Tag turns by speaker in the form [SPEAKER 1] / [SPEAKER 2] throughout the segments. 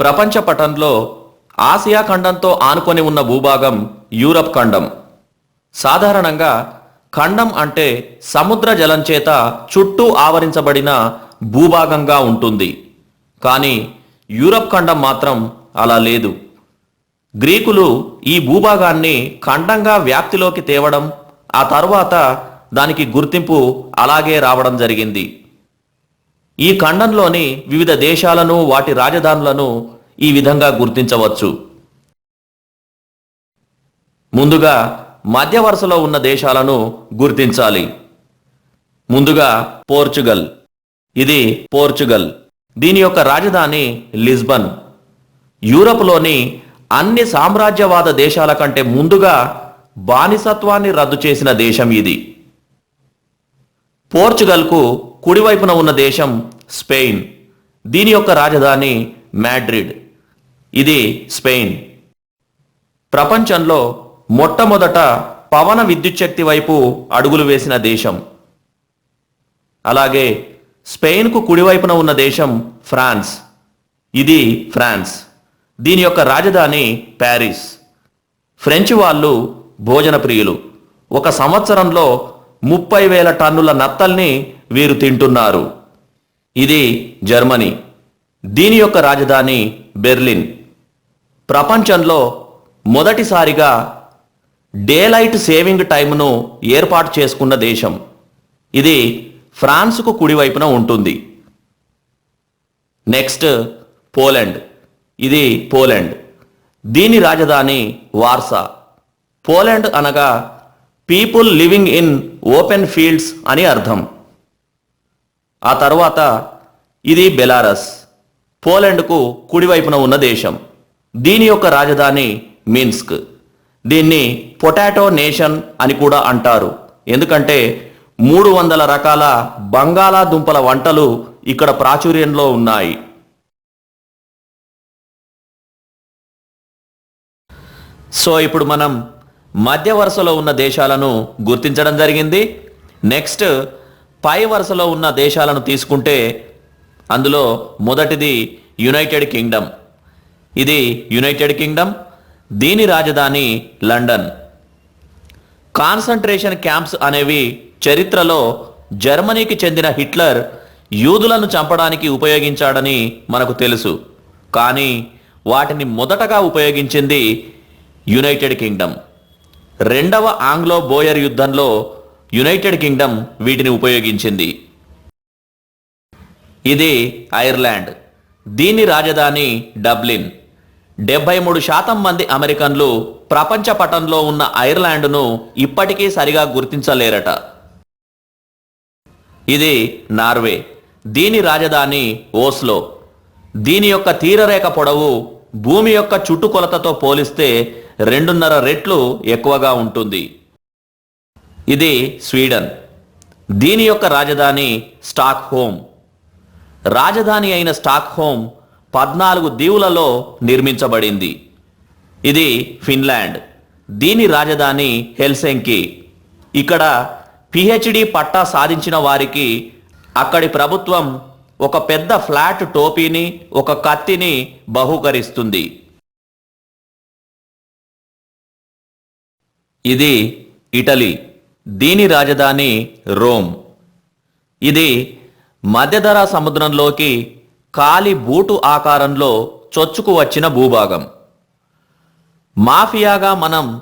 [SPEAKER 1] ప్రపంచ పటంలో ఆసియా ఖండంతో ఆనుకొని ఉన్న భూభాగం యూరప్ ఖండం. సాధారణంగా ఖండం అంటే సముద్ర జలం చేత చుట్టూ ఆవరించబడిన భూభాగంగా ఉంటుంది. కానీ యూరప్ ఖండం మాత్రం అలా లేదు. గ్రీకులు ఈ భూభాగాన్ని ఖండంగా వ్యాప్తిలోకి తేవడం ఆ తర్వాత దానికి గుర్తింపు అలాగే రావడం జరిగింది. ఈ ఖండంలోని వివిధ దేశాలను వాటి రాజధానులను ఈ విధంగా గుర్తించవచ్చు. ముందుగా మధ్య వరుసలో ఉన్న దేశాలను గుర్తించాలి. ముందుగా పోర్చుగల్. ఇది పోర్చుగల్. దీని యొక్క రాజధాని లిస్బన్. యూరప్లోని అన్ని సామ్రాజ్యవాద దేశాల కంటే ముందుగా బానిసత్వాన్ని రద్దు చేసిన దేశం ఇది. పోర్చుగల్కు కుడివైపున ఉన్న దేశం స్పెయిన్. దీని యొక్క రాజధాని మాడ్రిడ్. ఇది స్పెయిన్. ప్రపంచంలో మొట్టమొదట పవన విద్యుత్ శక్తి వైపు అడుగులు వేసిన దేశం. అలాగే స్పెయిన్కు కుడివైపున ఉన్న దేశం ఫ్రాన్స్. ఇది ఫ్రాన్స్. దీని యొక్క రాజధాని ప్యారిస్. ఫ్రెంచ్ వాళ్ళు భోజన ప్రియులు. ఒక సంవత్సరంలో ముప్పై వేల టన్నుల నత్తల్ని వీరు తింటున్నారు. ఇది జర్మనీ. దీని యొక్క రాజధాని బెర్లిన్. ప్రపంచంలో మొదటిసారిగా డేలైట్ సేవింగ్ టైంను ఏర్పాటు చేసుకున్న దేశం. ఇది ఫ్రాన్స్కు కుడివైపున ఉంటుంది. Next Poland. ఇది పోలాండ్. దీని రాజధాని వార్సా. పోలాండ్ అనగా people living in open fields అని అర్థం. ఆ తర్వాత ఇది బెలారస్ పోలాండ్కు కుడివైపున ఉన్న దేశం. దీని యొక్క రాజధాని మిన్స్క్. దీన్ని పొటాటో నేషన్ అని కూడా అంటారు. ఎందుకంటే మూడు వందల రకాల బంగాళాదుంపల వంటలు ఇక్కడ ప్రాచుర్యంలో ఉన్నాయి. సో ఇప్పుడు మనం మధ్య వరుసలో ఉన్న దేశాలను గుర్తించడం జరిగింది. నెక్స్ట్ పై వరుసలో ఉన్న దేశాలను తీసుకుంటే అందులో మొదటిది యునైటెడ్ కింగ్డమ్. ఇది యునైటెడ్ కింగ్డమ్ దీని రాజధాని లండన్. కాన్సంట్రేషన్ క్యాంప్స్ అనేవి చరిత్రలో జర్మనీకి చెందిన హిట్లర్ యూదులను చంపడానికి ఉపయోగించాడని మనకు తెలుసు. కానీ వాటిని మొదటగా ఉపయోగించింది యునైటెడ్ కింగ్డమ్. రెండవ ఆంగ్లో బోయర్ యుద్ధంలో యునైటెడ్ కింగ్డమ్ వీటిని ఉపయోగించింది. ఇది ఐర్లాండ్. దీని రాజధాని డబ్లిన్. డెబ్బై మూడు శాతం మంది అమెరికన్లు ప్రపంచ పటంలో ఉన్న ఐర్లాండ్ను ఇప్పటికీ సరిగా గుర్తించలేరట. ఇది నార్వే. దీని రాజధాని ఓస్లో. దీని యొక్క తీరరేఖ పొడవు భూమి యొక్క చుట్టుకొలతతో పోలిస్తే రెండున్నర రెట్లు ఎక్కువగా ఉంటుంది. ఇది స్వీడన్. దీని యొక్క రాజధాని స్టాక్ హోమ్ రాజధాని అయిన స్టాక్ హోమ్ పద్నాలుగు దీవులలో నిర్మించబడింది. ఇది ఫిన్లాండ్. దీని రాజధాని హెల్సెంకి. ఇక్కడ పిహెచ్డి పట్టా సాధించిన వారికి అక్కడి ప్రభుత్వం ఒక పెద్ద ఫ్లాట్ టోపీని ఒక కత్తిని బహూకరిస్తుంది. ఇది ఇటలీ. దీని రాజధాని రోమ్. ఇది మధ్యధరా సముద్రంలోకి కాలి బూటు ఆకారంలో చొచ్చుకు వచ్చిన భూభాగం. మాఫియాగా మనం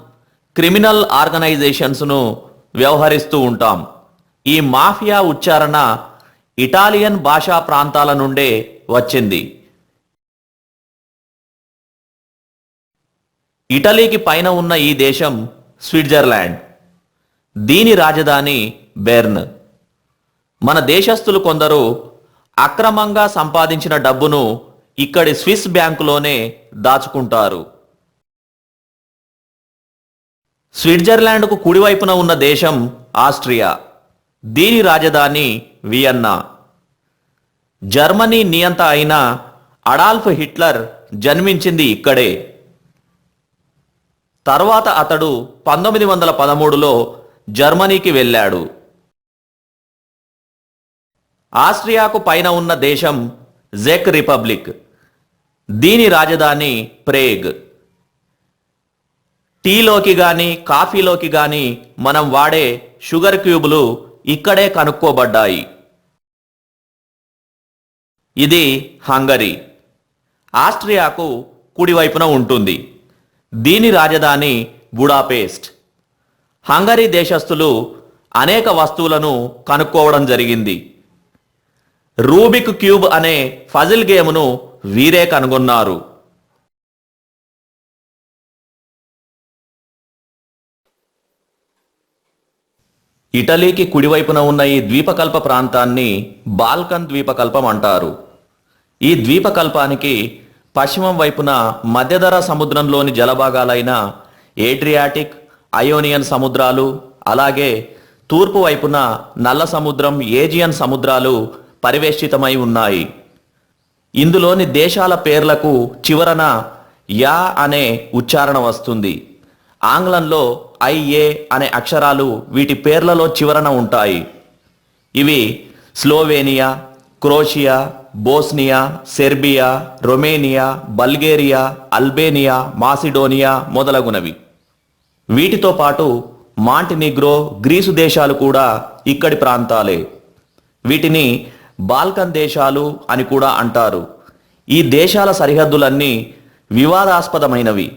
[SPEAKER 1] క్రిమినల్ ఆర్గనైజేషన్స్ను వ్యవహరిస్తూ ఉంటాం. ఈ మాఫియా ఉచ్చారణ ఇటాలియన్ భాషా ప్రాంతాల నుండే వచ్చింది. ఇటలీకి పైన ఉన్న ఈ దేశం స్విట్జర్లాండ్. దీని రాజధాని బెర్న్. మన దేశస్థులు కొందరు అక్రమంగా సంపాదించిన డబ్బును ఇక్కడి స్విస్ బ్యాంకులోనే దాచుకుంటారు. స్విట్జర్లాండ్కు కుడివైపున ఉన్న దేశం ఆస్ట్రియా. దీని రాజధాని వియన్నా. జర్మనీ నియంత అయిన అడాల్ఫ్ హిట్లర్ జన్మించింది ఇక్కడే. తర్వాత అతడు పంతొమ్మిది వందల పదమూడులో జర్మనీకి వెళ్ళాడు. ఆస్ట్రియాకు పైన ఉన్న దేశం జెక్ రిపబ్లిక్. దీని రాజధాని ప్రేగ్. టీలోకి గాని కాఫీలోకి గాని మనం వాడే షుగర్ క్యూబులు ఇక్కడే కనుక్కోబడ్డాయి. ఇది హంగరీ. ఆస్ట్రియాకు కుడివైపున ఉంటుంది. దీని రాజధాని బుడాపేస్ట్. హంగరీ దేశస్థులు అనేక వస్తువులను కనుక్కోవడం జరిగింది. రూబిక్ క్యూబ్ అనే ఫజిల్ గేమ్ను వీరే కనుగొన్నారు. ఇటలీకి కుడివైపున ఉన్న ఈ ద్వీపకల్ప ప్రాంతాన్ని బాల్కన్ ద్వీపకల్పం అంటారు. ఈ ద్వీపకల్పానికి పశ్చిమం వైపున మధ్యధరా సముద్రంలోని జలభాగాలైన ఏడ్రియాటిక్ అయోనియన్ సముద్రాలు అలాగే తూర్పు వైపున నల్ల సముద్రం ఏజియన్ సముద్రాలు పరివేష్టితమై ఉన్నాయి. ఇందులోని దేశాల పేర్లకు చివరన యా అనే ఉచ్చారణ వస్తుంది. ఆంగ్లంలో ఐఏ అనే అక్షరాలు వీటి పేర్లలో చివరన ఉంటాయి. ఇవి Slovenia Croatia Bosnia Serbia Romania Bulgaria Albania Macedonia మొదలగునవి. వీటితో పాటు మాంటినిగ్రో గ్రీసు దేశాలు కూడా ఇక్కడి ప్రాంతాలే. వీటిని బాల్కన్ దేశాలు అని కూడా అంటారు. ఈ దేశాల సరిహద్దులన్నీ వివాదాస్పదమైనవి.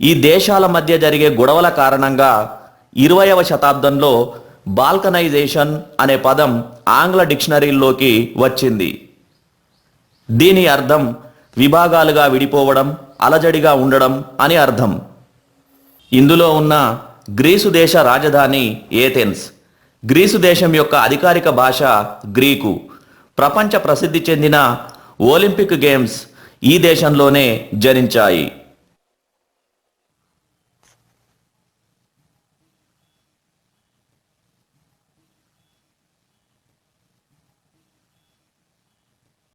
[SPEAKER 1] ఈ దేశాల మధ్య జరిగే గొడవల కారణంగా ఇరవయవ శతాబ్దంలో బాల్కనైజేషన్ అనే పదం ఆంగ్ల డిక్షనరీల్లోకి వచ్చింది. దీని అర్థం విభాగాలుగా విడిపోవడం అలజడిగా ఉండడం అని అర్థం. ఇందులో ఉన్న గ్రీసు దేశ రాజధాని ఏథెన్స్. గ్రీసు దేశం యొక్క అధికారిక భాష గ్రీకు. ప్రపంచ ప్రసిద్ధి చెందిన ఒలింపిక్ గేమ్స్ ఈ దేశంలోనే జనించాయి.